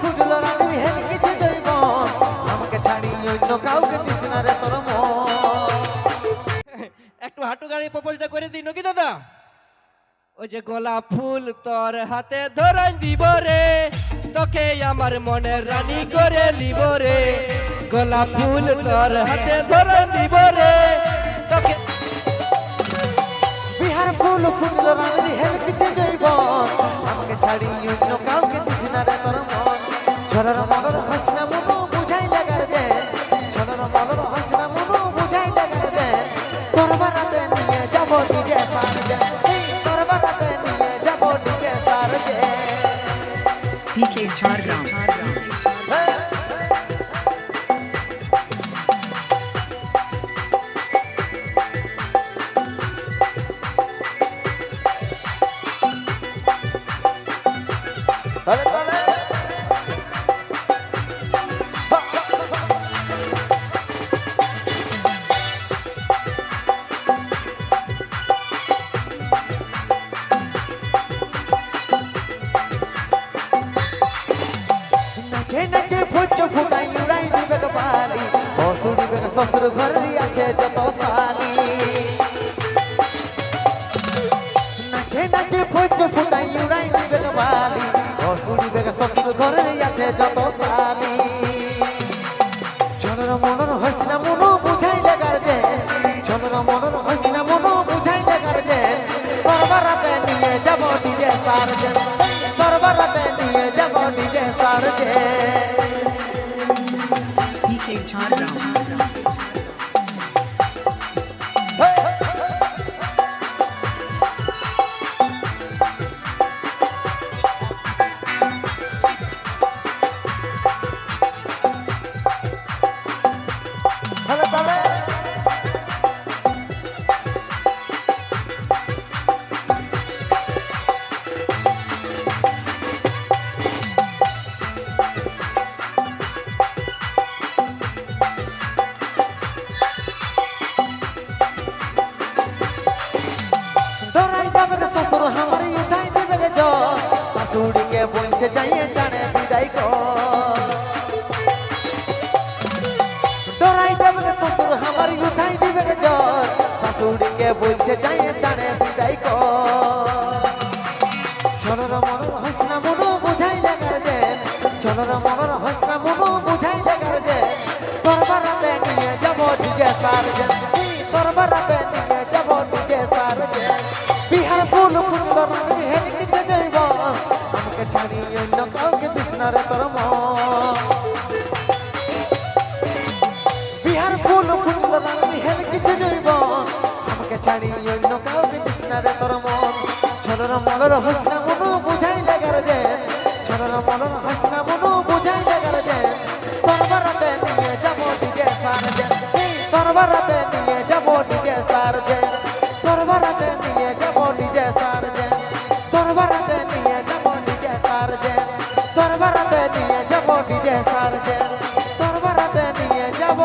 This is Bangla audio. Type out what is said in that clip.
ফুটলো রানী হেল কিছু আমাকে ছাড়ি অন্য কাউকে দিস না রে তোর একটু হাঁটু গাড়ি প্রপোজটা করে দিই নাকি দাদা? ওই যে গোলাপ ফুল তোর হাতে ধরাই দিব রে। তোকে আমার মনের রানী করে লিব রে। গোলাপ ফুল তোর হাতে ধরাই দিব রে। তোকে বিহার ফুল ফুটলো রানী হেল কিছু PK Chardon. তাহলে নাচে ফুচ ফুটাই, উড়াই দিবে কপালি অসুরি বেগ শ্বশুর ঘর আছে যত সালি নাচে নাচে ফুচ ফুটাই, উড়াই দিবে কপালি অসুরি বেগ শ্বশুর ঘর আছে যত সালি চলর মনর হসনা মনো, বুঝাই জাগার যে। চলর মনর হসনা মনো শ্বশুর আমারই উঠাই দেবে জ্বর শাশুড়িকে বলছে যাইয়ে জানে, বিদায় কর। শ্বশুর আমারই উঠাই দিবে জ্বর শাশুড়িকে বলছে যাইয়ে জানে, বিদায় কর। মনর হসনা মনো বুঝাই চলর মনর হসনা মনো বুঝাই তোর বারাতে নিয়ে যাব বিহার ফুল ফুল হেল কিছু যাইব? আমাকে ছাড়ি অন্য কাউকে দিস তোর বিহার ফুল ফুল হেল কিছু যাইব? আমাকে ছাড়ি অন্য কাউকে দিস তোর মন। ছলর মলর হসনা মনো বুঝাই জাগার যে ছলর মলর হসনা মনো বুঝাই জাগার যে তোর নিয়ে যাব ডিজে সার যে তোর বারাতে নিয়ে যাব ডিজে সার যে বাড়াতে নিয়ে যাব নিজে সার্কেল। তোর বাড়াতে নিয়ে যাব।